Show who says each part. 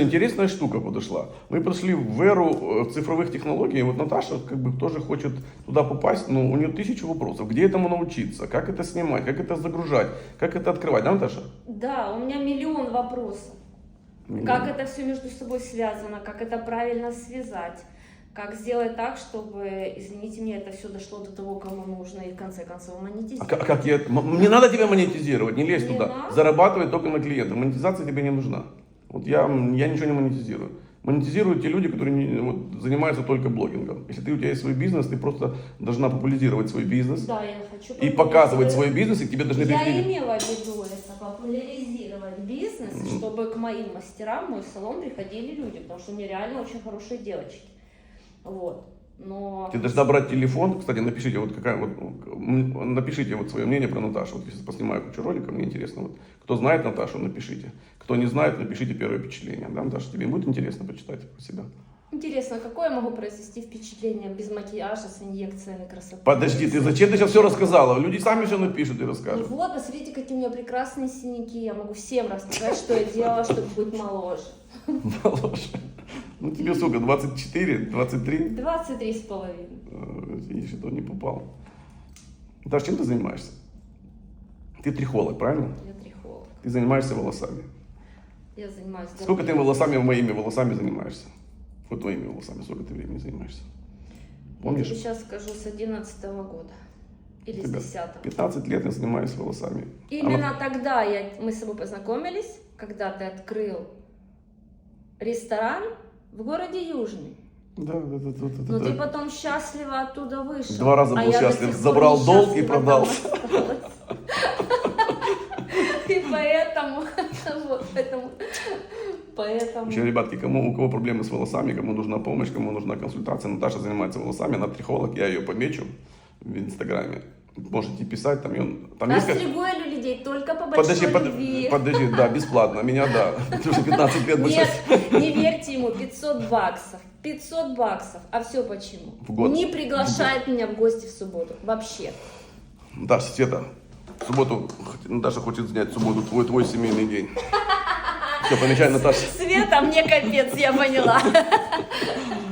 Speaker 1: Интересная штука подошла. Мы пришли в эру э, цифровых технологий. Вот Наташа как бы тоже хочет туда попасть, но у нее тысячу вопросов. Где этому научиться? Как это снимать? Как это загружать? Как это открывать? Да, Наташа?
Speaker 2: Да, у меня миллион вопросов. Как это все между собой связано, как это правильно связать, как сделать так, чтобы, извините меня, это все дошло до того, кому нужно, и в конце концов
Speaker 1: А
Speaker 2: монетизировать.
Speaker 1: как, а как я... м- Не надо тебя монетизировать, не лезь
Speaker 2: Не
Speaker 1: туда.
Speaker 2: надо?
Speaker 1: Зарабатывай только на клиентах. Монетизация тебе не нужна. Вот я, я ничего не монетизирую. Монетизируют те люди, которые не- вот, занимаются только блогингом. Если ты, у тебя есть свой бизнес, ты просто должна популяризировать свой бизнес
Speaker 2: Да, я хочу
Speaker 1: и показывать свой бизнес, и к тебе должны
Speaker 2: Я
Speaker 1: прийти...
Speaker 2: имела в виду это, популяризировать бизнес, чтобы к моим мастерам в мой салон приходили люди, потому что у меня реально очень хорошие девочки. Вот. Но...
Speaker 1: Ты должна брать телефон. Кстати, напишите, вот какая вот, напишите вот свое мнение про Наташу. Вот если поснимаю кучу роликов, мне интересно. Вот, кто знает Наташу, напишите. Кто не знает, напишите первое впечатление. Да, Наташа, тебе будет интересно почитать про себя?
Speaker 2: Интересно, какое я могу произвести впечатление без макияжа, с инъекциями красоты?
Speaker 1: Подожди, ты зачем ты сейчас все рассказала? Люди сами все напишут и
Speaker 2: Ну
Speaker 1: расскажут.
Speaker 2: вот, посмотрите, какие у меня прекрасные синяки. Я могу всем рассказать, что я делала, чтобы быть моложе.
Speaker 1: Моложе. Ну тебе сколько, 24, 23?
Speaker 2: 23 с половиной.
Speaker 1: Э, Видишь, это не попал. Наташа, чем ты занимаешься? Ты трихолог, правильно?
Speaker 2: Я трихолог.
Speaker 1: Ты занимаешься волосами.
Speaker 2: Я занимаюсь...
Speaker 1: Сколько ты волосами, моими волосами занимаешься? Вот твоими волосами, сколько ты времени занимаешься?
Speaker 2: Я
Speaker 1: Помнишь?
Speaker 2: тебе сейчас скажу, с 11 года. Или с
Speaker 1: Тебя
Speaker 2: 10
Speaker 1: 15 лет я занимаюсь волосами.
Speaker 2: Именно тогда я, мы с тобой познакомились, когда ты открыл ресторан в городе Южный.
Speaker 1: Да, да, да, да, да,
Speaker 2: Но
Speaker 1: да.
Speaker 2: ты потом счастливо оттуда вышел.
Speaker 1: Два раза
Speaker 2: а
Speaker 1: был
Speaker 2: до
Speaker 1: счастлив, забрал долг и
Speaker 2: несчастлива
Speaker 1: продал.
Speaker 2: там осталась. И поэтому, поэтому, поэтому.
Speaker 1: Вообще, ребятки, кому, у кого проблемы с волосами, кому нужна помощь, кому нужна консультация, Наташа занимается волосами, она трихолог, я ее помечу в инстаграме. Можете писать, там, её- там есть как...
Speaker 2: Людей только по большой
Speaker 1: Подожди, под-
Speaker 2: любви.
Speaker 1: подожди, да, бесплатно, меня да, потому что 15 лет больше...
Speaker 2: Нет, не верьте ему, 500 баксов. 500 баксов. А все почему?
Speaker 1: В год.
Speaker 2: Не приглашает меня в гости в субботу. Вообще.
Speaker 1: Даша, Света, в субботу, Наташа хочет снять в субботу твой, твой семейный день. Все, помечай, Наташа.
Speaker 2: Света, мне капец, я поняла.